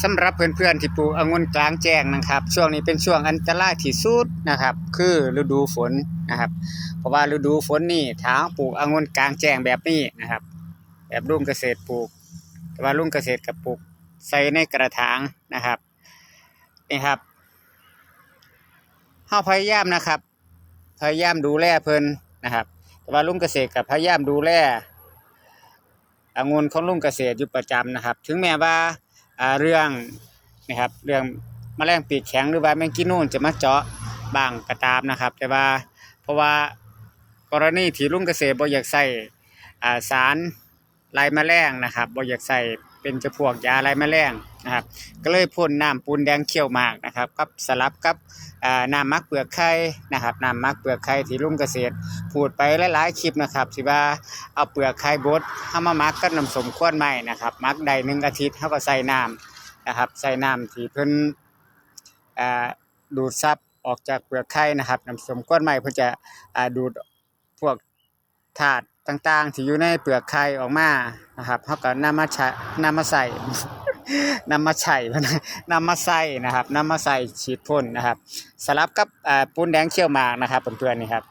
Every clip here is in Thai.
สำหรับเพื่อนๆที่ปลูกองุ่นกลางแจ้งนะครับ ช่วงนี้เป็นช่วงอันตรายที่สุดนะครับ คือฤดูฝนนะครับ เพราะว่าฤดูฝนนี่ถ้าปลูกองุ่นกลางแจ้งแบบนี้นะครับ แบบรุ่งเกษตรปลูก แต่ว่ารุ่งเกษตรกับปลูกใส่ในกระถางนะครับนี่ครับเฮาพยายามนะครับ พยายามดูแลเพิ่นนะครับ แต่ว่าลุงเกษตรกับพยายามดูแลองุ่นของลุงเกษตรอยู่ประจำนะครับ ถึงแม้ว่า เรื่องนะครับเรื่องแมลงปีกแข็งหรือว่าแมงกีนูนจะมาเจาะบ้างกระตามนะครับ แต่ว่าเพราะว่ากรณีที่ลุงเกษตรบ่อยากใส่สารไล่แมลงนะครับบ่อยากใส่ เป็นจะพวกยาไล่แมลงนะครับ ก็เลยพ่นน้ำปูนแดงเขียวหมากนะครับกับสลับกับน้ำมักเปลือกไข่นะครับน้ำมักเปลือกไข่ที่ลุงเกษตรพูดไปหลายๆคลิปนะครับที่ว่าเอาเปลือกไข่บดเอามามักกับน้ำสมข้วนใหม่นะครับมักได้หนึ่งอาทิตย์เขาก็ใส่น้ำนะครับใส่น้ำที่เพิ่นดูดซับออกจากเปลือกไข่นะครับน้ำสมข้วนใหม่เพิ่นจะดูดพวกธาตุ ต่างๆ ที่อยู่ในเปลือกไข่ออกมานะครับเขาก็นำมาใช้นำมาใส่นำมาใช้นำมาใส่นะครับนำมาใส่ฉีดพ่นนะครับ สลับกับปูนแดงเขี้ยวหมากนะครับเพื่อนๆนี่ครับ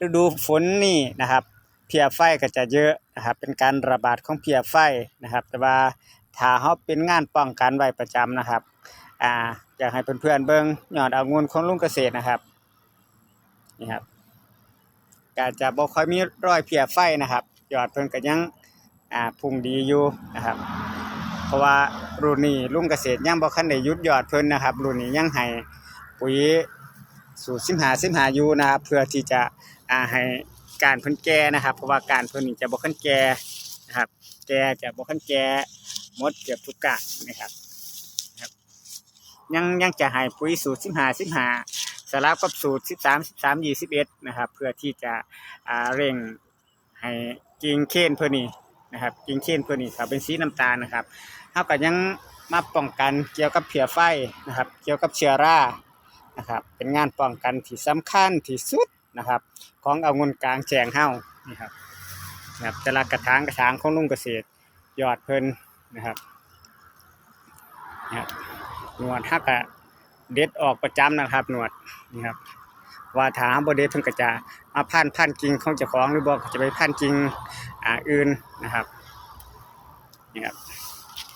ฤดูฝนนี่นะครับ เพียไฟก็จะเยอะนะครับ เป็นการระบาดของเพียไฟนะครับ แต่ว่าถ้าเขาเป็นงานป้องกันไว้ประจำนะครับอ่าอยากให้เพื่อนๆเบิ่งยอดองุ่นของลุงเกษตรนะครับนี่ครับ ก็จะบ่ค่อยมีรอยเพียไฟนะครับ ยอดเพิ่นก็ยังอ่าพุ่งดีอยู่นะครับ เพราะว่ารุ่นนี้ลุงเกษตรยังบ่คันได้ยุดยอดเพิ่นนะครับ รุ่นนี้ยังให้ปุ๋ยสูตร15 15อยู่นะครับ เพื่อที่จะอ่าให้การเพิ่นแก่นะครับ เพราะว่าการเพิ่นนี่จะบ่คันแก่นะครับ แก่จะบ่คันแก่หมดเกือบทุกกะนะครับยังยังจะให้ปุ๋ยสูตร15 15ส สลับกับสูตร 13 13 21 นะครับ เพื่อที่จะเร่งให้กิ่งเค้นเพิ่นนี่นะครับกิ่งเค้นเพิ่นนี่ถ้าเป็นสีน้ำตาลนะครับเท่ากับยังมาป้องกันเกี่ยวกับเพียไฟนะครับ เกี่ยวกับเชื้อรานะครับ เป็นงานป้องกันที่สำคัญที่สุดนะครับ ของเอางุนกลางแจงเฮานี่ครับนะครับแต่ละกระถางกระถางของลุงเกษตรยอดเพิ่นนะครับนะครับหนวดฮักกะ เด็ดออกประจำนะครับ หนวดนี่ครับว่าถามบ่เด็ดเพิ่นก็จะมาพันพันกิ่งของเจ้าของหรือบ่ก็จะไปพันกิ่งอ่าอื่นนะครับนี่ครับ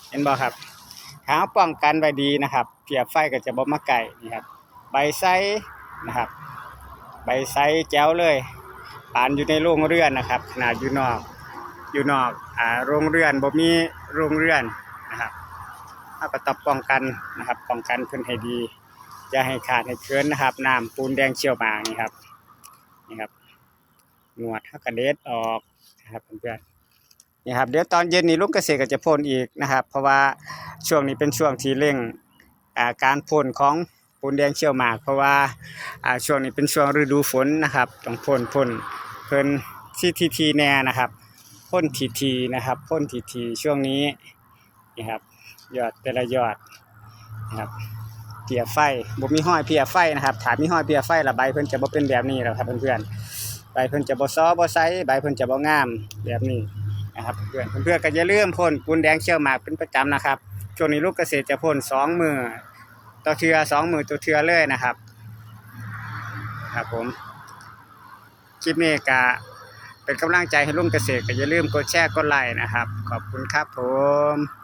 เห็นบ่ครับถาป้องกันไว้ดีนะครับเพียบไฟก็จะบ่มาไก่นี่ครับใบไซนะครับ ใบไซแจ๋วเลยปานอยู่ในโรงเรือนนะครับ ขนาดอยู่นอกอยู่นอกอ่าโรงเรือนบ่มีโรงเรือนนะครับ เราก็ต้องป้องกันนะครับ ป้องกันเพิ่นให้ดี อย่าให้ขาดให้เกินนะครับน้ำปูนแดงเชี่ยวหมากนี่ครับนี่ครับหนวดฮักกระเด็ดออกนะครับเพื่อนๆนี่ครับเดี๋ยวตอนเย็นนี้ลุงเกษตรก็จะพ่นอีกนะครับ เพราะว่าช่วงนี้เป็นช่วงที่เร่งอาการพ่นของปูนแดงเชี่ยวหมาก เพราะว่าาช่วงนี้เป็นช่วงฤดูฝนนะครับต้องพ่นพ่นเพิ่นที่ทีทีแน่นะครับพ่นทีทีนะครับพ่นทีทีช่วงนี้นี่ครับ ยอดแต่ละยอดนะครับเพียไฟบ่มีห้อยเพียไฟนะครับถามมีห้อยเพียไฟละใบเพิ่นจะบ่เป็นแบบนี้แล้วครับเพื่อนๆใบเพิ่นจะบ่ซ้อบ่ไซใบเพิ่นจะบ่งามแบบนี้นะครับเพื่อนเพื่อนก็อย่าลืมพ่นปูนแดงเชี่ยวหมากเป็นประจำนะครับช่วงนี้ลูกเกษตรจะพ่นสองมือต่อเทือสองมือต่อเทือเลยนะครับครับผมคลิปนี้ก็เป็นกำลังใจให้ลุงเกษตรก็อย่าลืมกดแชร์กดไลค์นะครับ ขอบคุณครับผม